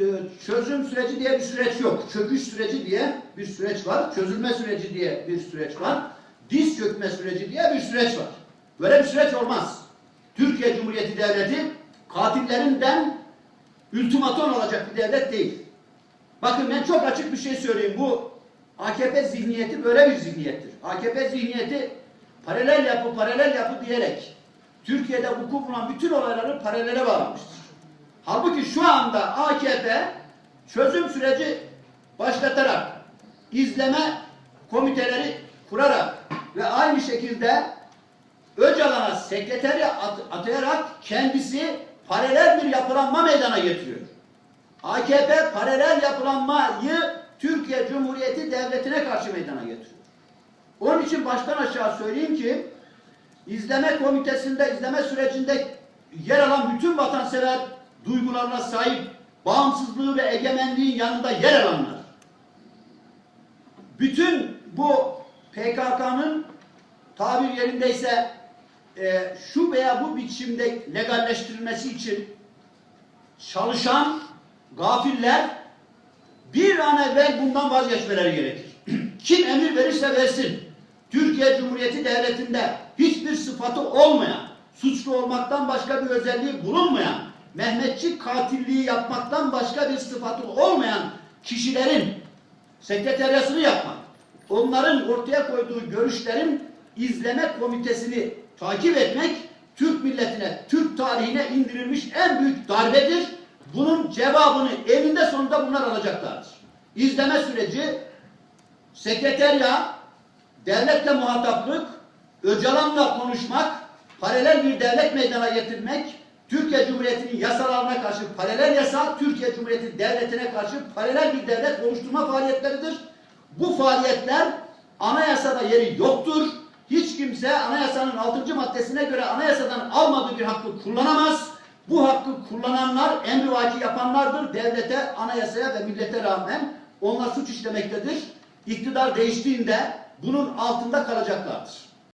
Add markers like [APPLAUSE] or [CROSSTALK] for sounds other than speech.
e, çözüm süreci diye bir süreç yok. Çöküş süreci diye bir süreç var. Çözülme süreci diye bir süreç var. Diz çökme süreci diye bir süreç var. Böyle bir süreç olmaz. Türkiye Cumhuriyeti Devleti katillerinden ultimaton alacak bir devlet değil. Bakın ben çok açık bir şey söyleyeyim. Bu AKP zihniyeti böyle bir zihniyettir. AKP zihniyeti paralel yapı paralel yapı diyerek Türkiye'de vuku bulan bütün olayları paralele bağlamıştır. Halbuki şu anda AKP çözüm süreci başlatarak izleme komiteleri kurarak ve aynı şekilde Öcalan'a sekreteri at- atayarak kendisi paralel bir yapılanma meydana getiriyor. AKP paralel yapılanmayı Türkiye Cumhuriyeti Devleti'ne karşı meydana getiriyor. Onun için baştan aşağı söyleyeyim ki izleme komitesinde, izleme sürecinde yer alan bütün vatansever duygularına sahip bağımsızlığı ve egemenliğin yanında yer alanlar. Bütün bu PKK'nın tabir yerindeyse e, şu veya bu biçimde legalleştirilmesi için çalışan gafiller bir an evvel bundan vazgeçmeleri gerekir. [CLEARS THROAT] Kim emir verirse versin. Türkiye Cumhuriyeti Devleti'nde hiçbir sıfatı olmayan, suçlu olmaktan başka bir özelliği bulunmayan, Mehmetçik katilliği yapmaktan başka bir sıfatı olmayan kişilerin sekreteryasını yapmak, onların ortaya koyduğu görüşlerin izleme komitesini takip etmek Türk milletine, Türk tarihine indirilmiş en büyük darbedir. Bunun cevabını elinde sonunda bunlar alacaklardır. İzleme süreci sekreterya, devletle muhataplık, Öcalan'la konuşmak, paralel bir devlet meydana getirmek, Türkiye Cumhuriyeti'nin yasalarına karşı paralel yasa, Türkiye Cumhuriyeti devletine karşı paralel bir devlet oluşturma faaliyetleridir. Bu faaliyetler anayasada yeri yoktur. Hiç kimse anayasanın 6. maddesine göre anayasadan almadığı bir hakkı kullanamaz. Bu hakkı kullananlar emrivaki yapanlardır. Devlete, anayasaya ve millete rağmen onlar suç işlemektedir. İktidar değiştiğinde bunun altında kalacaklardır.